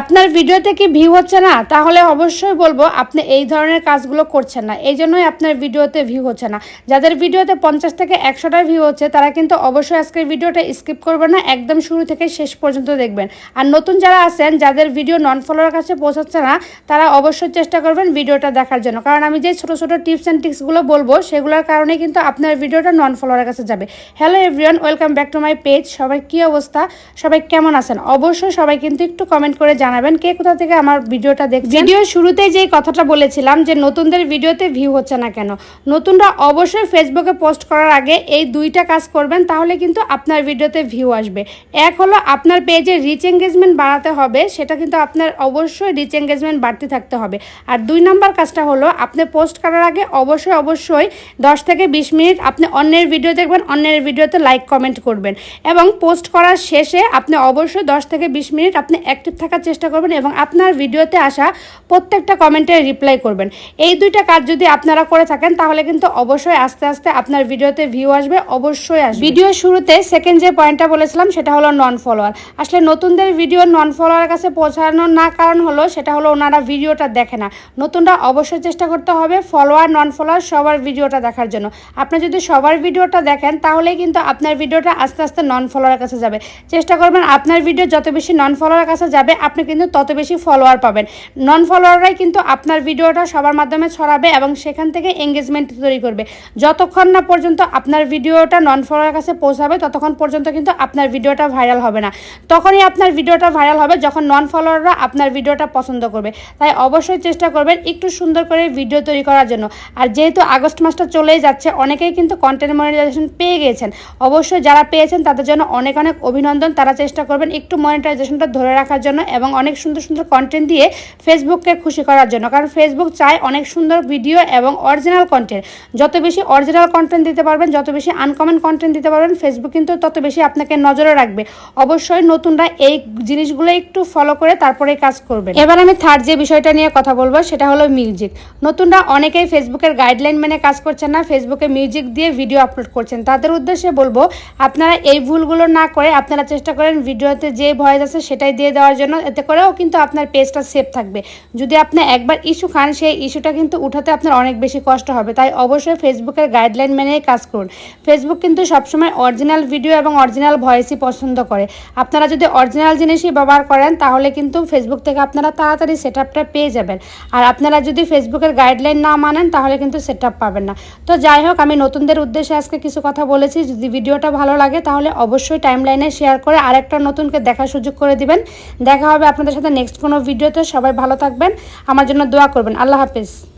আপনার ভিডিওতে কি ভিউ হচ্ছে না? তাহলে অবশ্যই বলব, আপনি এই ধরনের কাজগুলো করছেন না। এই জন্যই আপনার ভিডিওতে ভিউ হচ্ছে না। যাদের ভিডিওতে পঞ্চাশ থেকে একশোটা ভিউ হচ্ছে, তারা কিন্তু অবশ্যই আজকের ভিডিওটা স্কিপ করবেন না, একদম শুরু থেকে শেষ পর্যন্ত দেখবেন। আর নতুন যারা আছেন, যাদের ভিডিও নন ফলোয়ার কাছে পৌঁছাচ্ছে না, তারা অবশ্যই চেষ্টা করবেন ভিডিওটা দেখার জন্য। কারণ আমি যে ছোটো ছোটো টিপস অ্যান্ড টিক্সগুলো বলব, সেগুলোর কারণে কিন্তু আপনার ভিডিওটা নন ফলোয়ারের কাছে যাবে। Hello everyone welcome back to my page সবাই কী অবস্থা? সবাই কেমন আছেন? অবশ্যই সবাই কিন্তু একটু কমেন্ট করে জানাবেন কে কোথা থেকে আমার ভিডিওটা দেখছেন। ভিডিও শুরুতে যে কথাটা বলেছিলাম যে নতুনদের ভিডিওতে ভিউ হচ্ছে না কেন, নতুনরা অবশ্যই ফেসবুকে পোস্ট করার আগে এই দুইটা কাজ করবেন, তাহলে কিন্তু আপনার ভিডিওতে ভিউ আসবে। এক হলো আপনার পেজে রিচ এঙ্গেজমেন্ট বাড়াতে হবে, সেটা কিন্তু আপনার অবশ্যই রিচ এঙ্গেজমেন্ট বাড়তে থাকতে হবে। আর দুই নাম্বার কাজটা হলো, আপনি পোস্ট করার আগে অবশ্যই অবশ্যই দশ থেকে বিশ মিনিট আপনি অন্যের ভিডিও দেখবেন, অন্যের ভিডিওতে লাইক কমেন্ট করবেন। এবং পোস্ট করার শেষে আপনি অবশ্যই দশ থেকে বিশ মিনিট আপনি অ্যাক্টিভ থাকার চেষ্টা করবেন এবং আপনার ভিডিওতে আসা প্রত্যেকটা কমেন্টে রিপ্লাই করবেন। এই দুইটা কাজ যদি আপনারা করে থাকেন, তাহলে কিন্তু অবশ্যই আস্তে আস্তে আপনার ভিডিওতে ভিউ আসবে, অবশ্যই আসবে। ভিডিও শুরুতে সেকেন্ড যে পয়েন্টটা বলেছিলাম, সেটা হলো নন ফলোয়ার আসলে নতুনদের ভিডিও নন ফলোয়ারের কাছে পৌঁছানোর না কারণ হলো, সেটা হলো ওনারা ভিডিওটা দেখে না। নতুনরা অবশ্যই চেষ্টা করতে হবে ফলোয়ার নন ফলোয়ার সবার ভিডিওটা দেখার জন্য। আপনি যদি সবার ভিডিওটা দেখেন তাহলে কিন্তু আপনার ভিডিওটা আস্তে আস্তে নন ফলোয়ারের কাছে যাবে। চেষ্টা করবেন আপনার ভিডিও যত বেশি নন ফলোয়ার কাছে যাবে আপনি কিন্তু তত বেশি ফলোয়ার পাবেন। নন ফলোয়াররাই কিন্তু আপনার ভিডিওটা সবার মাধ্যমে ছড়াবে এবং সেখান থেকে এঙ্গেজমেন্ট তৈরি করবে। যতক্ষণ না পর্যন্ত আপনার ভিডিওটা নন ফলোয়ার কাছে পৌঁছাবে, ততক্ষণ পর্যন্ত কিন্তু আপনার ভিডিওটা ভাইরাল হবে না। তখনই আপনার ভিডিওটা ভাইরাল হবে যখন নন ফলোয়াররা আপনার ভিডিওটা পছন্দ করবে। তাই অবশ্যই চেষ্টা করবেন একটু সুন্দর করে ভিডিও তৈরি করার জন্য। আর যেহেতু আগস্ট মাসটা চলেই যাচ্ছে, অনেকেই কিন্তু কন্টেন্ট মনিটাইজেশন পেয়ে গিয়েছেন। অবশ্যই যারা পেয়েছেন তাদের জন্য অনেক অনেক অভিনন্দন। তারা চেষ্টা করবেন একটু মনিটাইজেশনটা ধরে রাখার জন্য এবং অনেক সুন্দর সুন্দর কন্টেন্ট দিয়ে ফেসবুককে খুশি করার জন্য। কারণ ফেসবুক চায় অনেক সুন্দর ভিডিও এবং অরিজিনাল কন্টেন্ট যত বেশি অরিজিনাল কন্টেন্ট দিতে পারবেন, যত বেশি আনকমন কন্টেন্ট দিতে পারবেন ফেসবুক কিন্তু তত বেশি আপনাকে নজরে রাখবে। অবশ্যই নতুনরা এই জিনিসগুলো একটু ফলো করে তারপরে কাজ করবেন। এবার আমি থার্ড যে বিষয়টা নিয়ে কথা বলব, সেটা হলো মিউজিক নতুনরা অনেকেই ফেসবুকের গাইডলাইন মেনে কাজ করছেন না ফেসবুকে মিউজিক দিয়ে ভিডিও আপলোড করছেন। তাদের উদ্দেশ্যে বলব, আপনারা এই ভুলগুলো না করে আপনারা চেষ্টা করেন ভিডিওতে যে ভয়েস আছে সেটাই দিয়ে দেওয়ার জন্য। এতে করেও কিন্তু আপনার পেজটা সেফ থাকবে। যদি আপনি একবার ইস্যু খান, সেই ইস্যুটা কিন্তু উঠাতে আপনার অনেক বেশি কষ্ট হবে। তাই অবশ্যই ফেসবুকের গাইডলাইন মেনেই কাজ করুন। ফেসবুক কিন্তু সবসময় অরিজিনাল ভিডিও এবং অরিজিনাল ভয়েসই পছন্দ করে। আপনারা যদি অরিজিনাল জিনিসই ব্যবহার করেন, তাহলে কিন্তু ফেসবুক থেকে আপনারা তাড়াতাড়ি সেট আপটা পেয়ে যাবেন। আর আপনারা যদি ফেসবুকের গাইডলাইন না মানেন, তাহলে কিন্তু সেট আপ পাবেন না। তো যাই হোক, আমি নতুনদের উদ্দেশ্যে আজকে কিছু কথা বলেছি। যদি ভিডিওটা ভালো লাগে, তাহলে অবশ্যই টাইমলাইনে শেয়ার করে আরেকটা নতুনকে দেখার সুযোগ করে দিবেন। দেখা আপনাদের সাথে নেক্সট কোনো ভিডিওতে সবাই ভালো থাকবেন। আমার জন্য দোয়া করবেন। আল্লাহ হাফিজ।